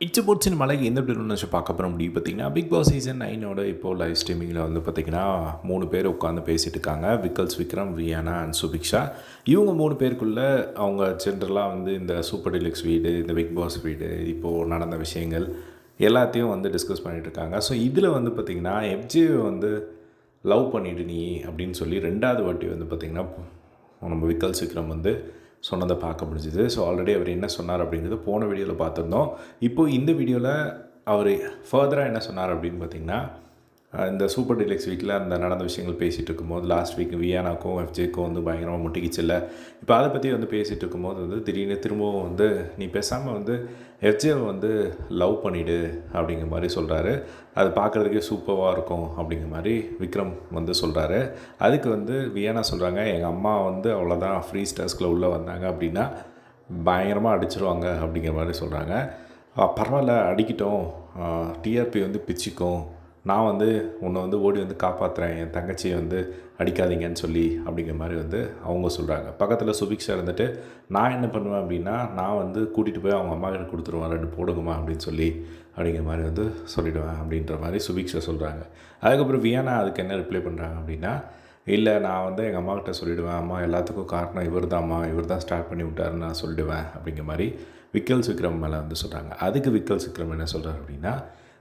இச்சபோட்ஸின் மலைக்கு எந்த நினச்சி பார்க்க போகிற முடியும் பார்த்தீங்கன்னா பிக் பாஸ் சீசன் நைனோட இப்போது லைவ் ஸ்ட்ரீமிங்கில் வந்து பார்த்திங்கன்னா மூணு பேர் உட்காந்து பேசிகிட்டு இருக்காங்க. விக்கல்ஸ் விக்ரம் வியானா அண்ட் சுபிக்ஷா. இவங்க மூணு பேருக்குள்ளே அவங்க ஜென்ரலாக வந்து இந்த சூப்பர் டிலக்ஸ் வீடு இந்த பிக் பாஸ் வீடு இப்போது நடந்த விஷயங்கள் எல்லாத்தையும் வந்து டிஸ்கஸ் பண்ணிகிட்டு இருக்காங்க. ஸோ இதில் வந்து பார்த்திங்கன்னா எஃப்ஜே வந்து லவ் பண்ணிவிடு நீ அப்படின்னு சொல்லி ரெண்டாவது வாட்டி வந்து பார்த்திங்கன்னா நம்ம விக்கல்ஸ் விக்ரம் வந்து சொன்னதை பார்க்க முடிஞ்சுது. ஸோ ஆல்ரெடி அவர் என்ன சொன்னார் அப்படிங்கிறது போன வீடியோவில் பார்த்துருந்தோம். இப்போது இந்த வீடியோவில் அவர் ஃபர்தராக என்ன சொன்னார் அப்படின்னு பார்த்தீங்கன்னா இந்த சூப்பர் டிலக்ஸ் வீக்கில் அந்த நடந்த விஷயங்கள் பேசிகிட்டு இருக்கும்போது லாஸ்ட் வீக் வியானாக்கும் எஃப்ஜேக்கும் வந்து பயங்கரமாக முட்டிக்கிச்சில்ல இப்போ அதை பற்றி வந்து பேசிகிட்டு இருக்கும்போது வந்து திடீர்னு திரும்பவும் வந்து நீ பேசாமல் வந்து எஃப்ஜேவை வந்து லவ் பண்ணிவிடு அப்படிங்கிற மாதிரி சொல்கிறாரு அது பார்க்குறதுக்கே சூப்பராக இருக்கும் அப்படிங்கிற மாதிரி விக்ரம் வந்து சொல்கிறாரு அதுக்கு வந்து வியானா சொல்கிறாங்க எங்கள் அம்மா வந்து அவ்வளோதான் ஃப்ரீ ஸ்டாஸ்கில் உள்ளே வந்தாங்க அப்படின்னா பயங்கரமாக அடிச்சிருவாங்க அப்படிங்கிற மாதிரி சொல்கிறாங்க பரவாயில்ல அடிக்கட்டும். டிஆர்பி வந்து பிச்சுக்கும். நான் வந்து உன்னை வந்து ஓடி வந்து காப்பாற்றுறேன் என் தங்கச்சியை வந்து அடிக்காதீங்கன்னு சொல்லி அப்படிங்கிற மாதிரி வந்து அவங்க சொல்கிறாங்க பக்கத்தில் சுபிக்ஷா இருந்துட்டு நான் என்ன பண்ணுவேன் அப்படின்னா நான் வந்து கூட்டிகிட்டு போய் அவங்க அம்மா கிட்ட கொடுத்துருவேன் ரெண்டு போடுங்கம்மா அப்படின்னு சொல்லி அப்படிங்கிற மாதிரி வந்து சொல்லிவிடுவேன் அப்படின்ற மாதிரி சுபிக்ஷா சொல்கிறாங்க அதுக்கப்புறம் வியானா அதுக்கு என்ன ரிப்ளை பண்ணுறாங்க அப்படின்னா இல்லை நான் வந்து எங்கள் அம்மாக்கிட்ட சொல்லிவிடுவேன் அம்மா எல்லாத்துக்கும் காரணம் இவர் தான்மா இவர் தான் ஸ்டார்ட் பண்ணி விட்டாருன்னு நான் சொல்லிடுவேன் அப்படிங்கிற மாதிரி விக்கல் விக்ரம் மேலே வந்து சொல்கிறாங்க அதுக்கு விக்கல் விக்ரம் என்ன சொல்கிறார் அப்படின்னா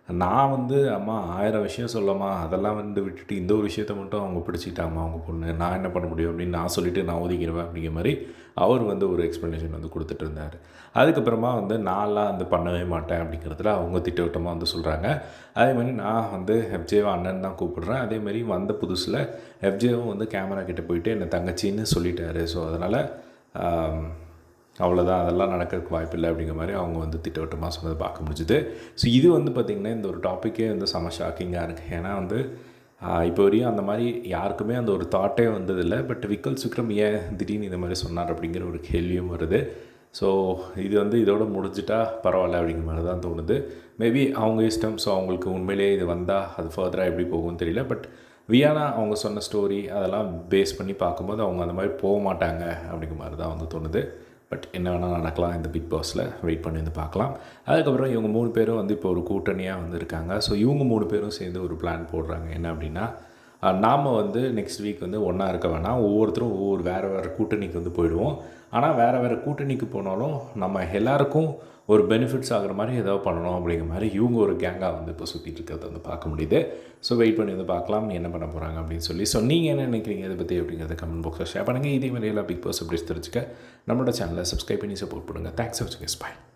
நான் வந்து அம்மா ஆயிரம் விஷயம் சொல்லம்மா. அதெல்லாம் வந்து விட்டுட்டு இந்த ஒரு விஷயத்த மட்டும் அவங்க பிடிச்சிட்டாம்மா அவங்க பொண்ணு. நான் என்ன பண்ண முடியும் அப்படின்னு நான் சொல்லிவிட்டு நான் ஒதுக்கிடுவேன் அப்படிங்கிற மாதிரி அவர் வந்து ஒரு எக்ஸ்ப்ளனேஷன் வந்து கொடுத்துட்டு இருந்தார். அதுக்கப்புறமா வந்து நான்லாம் வந்து பண்ணவே மாட்டேன் அப்படிங்கிறதுல அவங்க திட்டவட்டமாக வந்து சொல்கிறாங்க அதே மாதிரி நான் வந்து எஃப்ஜேவை அண்ணன் தான் கூப்பிடுறேன். அதே மாதிரி வந்த புதுசில் எஃப்ஜேவும் வந்து கேமரா கிட்டே போயிட்டு என்னை தங்கச்சின்னு சொல்லிட்டாரு. ஸோ அதனால் அவ்வளோதான் அதெல்லாம் நடக்கிறதுக்கு வாய்ப்பில்லை அப்படிங்கிற மாதிரி அவங்க வந்து திட்டவட்டமாக சொன்னதை பார்க்க முடிஞ்சுது. ஸோ இது வந்து பார்த்திங்கன்னா இந்த ஒரு டாப்பிக்கே வந்து செம ஷாக்கிங்காக இருக்குது ஏன்னா வந்து இப்போ வரையும் அந்த மாதிரி யாருக்குமே அந்த ஒரு தாட்டே வந்ததில்லை. பட் விக்கல் சுக்ரம் ஏன் திடீர்னு இந்த மாதிரி சொன்னார் அப்படிங்கிற ஒரு கேள்வியும் வருது. ஸோ இது வந்து இதோட முடிஞ்சிட்டா பரவாயில்ல அப்படிங்கிற மாதிரி தான் தோணுது. மேபி அவங்க இஷ்டம். ஸோ அவங்களுக்கு உண்மையிலேயே இது வந்தால் அது ஃபர்தராக எப்படி போகும்னு தெரியல. பட் வியானா அவங்க சொன்ன ஸ்டோரி அதெல்லாம் பேஸ் பண்ணி பார்க்கும்போது அவங்க அந்த மாதிரி போக மாட்டாங்க அப்படிங்கிற மாதிரி தான் வந்து தோணுது. பட் என்ன வேணால் நடக்கலாம் இந்த பிக் பாஸில். வெயிட் பண்ணி வந்து பார்க்கலாம். அதுக்கப்புறம் இவங்க மூணு பேரும் வந்து இப்போ ஒரு கூட்டணியாக வந்து இருக்காங்க. ஸோ இவங்க மூணு பேரும் சேர்ந்து ஒரு பிளான் போடுறாங்க. என்ன அப்படின்னா நாம் வந்து நெக்ஸ்ட் வீக் வந்து ஒன்றா இருக்க வேணாம். ஒவ்வொருத்தரும் ஒவ்வொரு வேறு வேறு கூட்டணிக்கு வந்து போயிடுவோம். ஆனால் வேறு வேறு கூட்டணிக்கு போனாலும் நம்ம எல்லாருக்கும் ஒரு பெனிஃபிட்ஸ் ஆகிற மாதிரி ஏதோ பண்ணணும் அப்படிங்கிற மாதிரி இவங்க ஒரு கேங்காக வந்து இப்போ சுற்றிட்டு இருக்கிறத வந்து பார்க்க முடியுது. ஸோ வெயிட் பண்ணி வந்து பார்க்கலாம். என்ன பண்ண போகிறாங்க அப்படின்னு சொல்லி. ஸோ நீங்கள் என்ன நினைக்கிறீங்க? இதை பற்றி அப்படிங்கிறத கமெண்ட் பாக்ஸில் ஷேர் பண்ணுங்கள் இதே மாதிரி எல்லாம் பிக் பாஸ் அப்படி தெரிஞ்சுக்க நம்மளோட சேனலை சப்ஸ்கிரைப் பண்ணி சப்போர்ட் பண்ணுங்கள் தேங்க்ஸ் ஃபார் பாய்